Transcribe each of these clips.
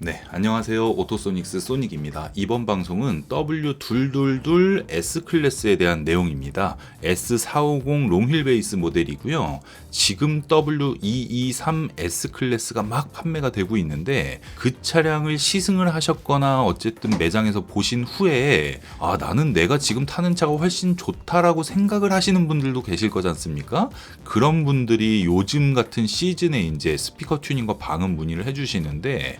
네, 안녕하세요. 오토소닉스 소닉입니다. 이번 방송은 W222 S클래스에 대한 내용입니다. S450 롱휠 베이스 모델이고요. 지금 W223 S클래스가 막 판매가 되고 있는데 그 차량을 시승을 하셨거나 어쨌든 매장에서 보신 후에 아, 나는 내가 지금 타는 차가 훨씬 좋다라고 생각을 하시는 분들도 계실 거지 않습니까? 그런 분들이 요즘 같은 시즌에 이제 스피커 튜닝과 방음 문의를 해주시는데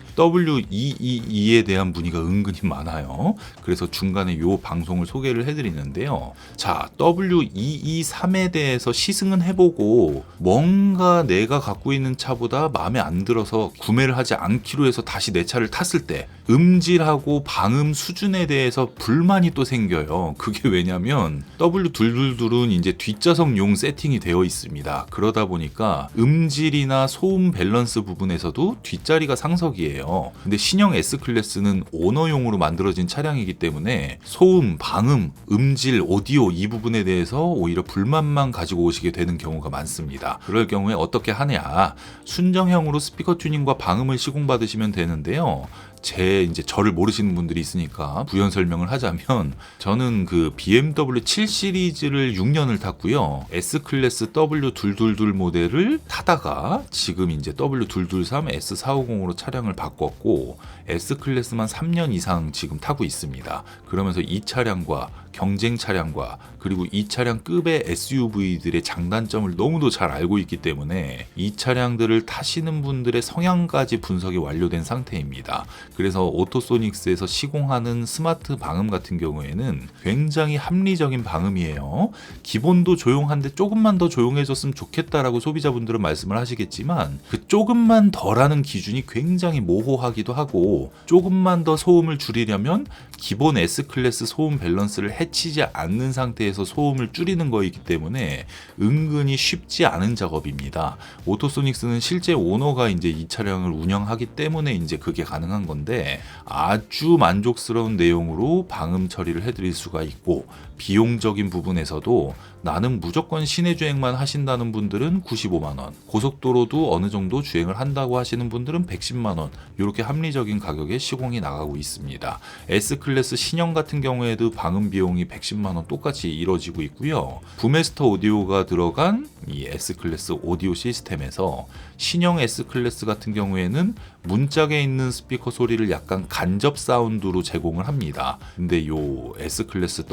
W222에 대한 문의가 은근히 많아요. 그래서 중간에 요 방송을 소개를 해드리는데요. 자, W223에 대해서 시승은 해보고 뭔가 내가 갖고 있는 차보다 마음에 안 들어서 구매를 하지 않기로 해서 다시 내 차를 탔을 때 음질하고 방음 수준에 대해서 불만이 또 생겨요. 그게 왜냐면 W222은 이제 뒷좌석용 세팅이 되어 있습니다. 그러다 보니까 음질이나 소음 밸런스 부분에서도 뒷자리가 상석이에요. 근데 신형 S클래스는 오너용으로 만들어진 차량이기 때문에 소음, 방음, 음질, 오디오 이 부분에 대해서 오히려 불만만 가지고 오시게 되는 경우가 많습니다. 그럴 경우에 어떻게 하냐? 순정형으로 스피커 튜닝과 방음을 시공받으시면 되는데요. 제 이제 저를 모르시는 분들이 있으니까 부연 설명을 하자면 저는 그 BMW 7 시리즈를 6년을 탔고요. S 클래스 W222 모델을 타다가 지금 이제 W223 S450으로 차량을 바꿨고 S 클래스만 3년 이상 지금 타고 있습니다. 그러면서 이 차량과 경쟁 차량과 그리고 이 차량 급의 SUV들의 장단점을 너무도 잘 알고 있기 때문에 이 차량들을 타시는 분들의 성향까지 분석이 완료된 상태입니다. 그래서 오토소닉스에서 시공하는 스마트 방음 같은 경우에는 굉장히 합리적인 방음이에요. 기본도 조용한데 조금만 더 조용해졌으면 좋겠다라고 소비자분들은 말씀을 하시겠지만 그 조금만 덜하는 기준이 굉장히 모호하기도 하고 조금만 더 소음을 줄이려면 기본 S 클래스 소음 밸런스를 해치지 않는 상태에서 소음을 줄이는 거이기 때문에 은근히 쉽지 않은 작업입니다. 오토소닉스는 실제 오너가 이제 이 차량을 운영하기 때문에 이제 그게 가능한 건데 아주 만족스러운 내용으로 방음 처리를 해드릴 수가 있고 비용적인 부분에서도 나는 무조건 시내 주행만 하신다는 분들은 95만 원, 고속도로도 어느 정도 주행을 한다고 하시는 분들은 110만 원 이렇게 합리적인 가격에 시공이 나가고 있습니다. S 클래스 신형 같은 경우에도 방음 비용이 110만 원 똑같이 이루어지고 있고요. 부메스터 오디오가 들어간 이 S 클래스 오디오 시스템에서 신형 S 클래스 같은 경우에는 문짝에 있는 스피커 소리를 약간 간접 사운드로 제공을 합니다. 근데 요 S 클래스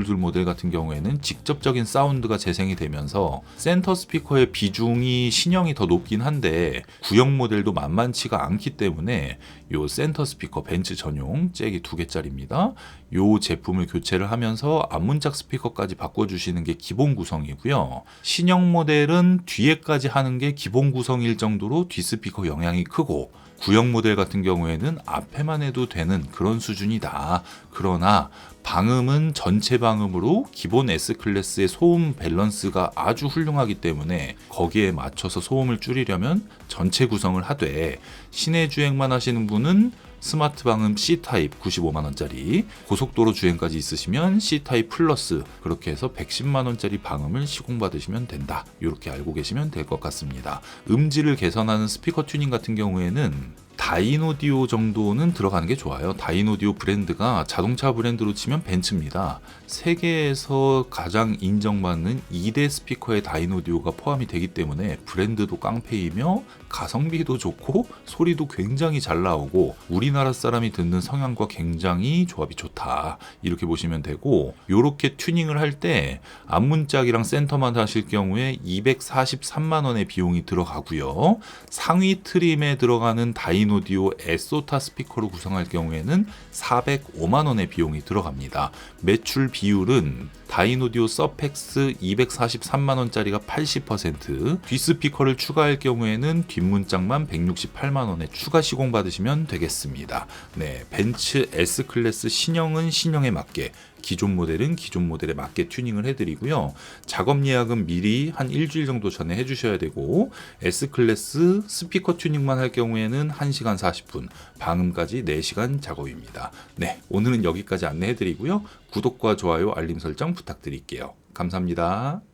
W222 모델 같은 경우에는 직접적인 사운드가 재생이 되면서 센터 스피커의 비중이 신형이 더 높긴 한데 구형 모델도 만만치가 않기 때문에 요 센터 스피커 벤츠 전용 잭이 두 개짜리입니다. 요 제품을 교체를 하면서 앞문짝 스피커까지 바꿔주시는 게 기본 구성이고요. 신형 모델은 뒤에까지 하는 게 기본 구성일 정도로 뒷스피커 영향이 크고 구형 모델 같은 경우에는 앞에만 해도 되는 그런 수준이다. 그러나 방음은 전체 방음으로 기본 S 클래스의 소음 밸런스가 아주 훌륭하기 때문에 거기에 맞춰서 소음을 줄이려면 전체 구성을 하되 시내 주행만 하시는 분은 스마트 방음 C 타입 95만 원짜리, 고속도로 주행까지 있으시면 C 타입 플러스 그렇게 해서 110만 원짜리 방음을 시공받으시면 된다. 이렇게 알고 계시면 될 것 같습니다. 음질을 개선하는 스피커 튜닝 같은 경우에는 다이노디오 정도는 들어가는 게 좋아요. 다이노디오 브랜드가 자동차 브랜드로 치면 벤츠입니다. 세계에서 가장 인정받는 2대 스피커의 다이노디오가 포함이 되기 때문에 브랜드도 깡패이며 가성비도 좋고 소리도 굉장히 잘 나오고 우리나라 사람이 듣는 성향과 굉장히 조합이 좋다. 이렇게 보시면 되고 요렇게 튜닝을 할 때 앞문짝이랑 센터만 하실 경우에 243만 원의 비용이 들어가고요. 상위 트림에 들어가는 다이노 디오 에소타 스피커로 구성할 경우에는 405만 원의 비용이 들어갑니다. 매출 비율은 다이노디오 서펙스 243만 원짜리가 80%, 뒷스피커를 추가할 경우에는 뒷문짝만 168만 원에 추가 시공 받으시면 되겠습니다. 네, 벤츠 S 클래스 신형은 신형에 맞게 기존 모델은 기존 모델에 맞게 튜닝을 해드리고요. 작업 예약은 미리 한 일주일 정도 전에 해주셔야 되고 S 클래스 스피커 튜닝만 할 경우에는 1시간 40분, 방음까지 4시간 작업입니다. 네, 오늘은 여기까지 안내해드리고요. 구독과 좋아요, 알림 설정 부탁드릴게요. 감사합니다.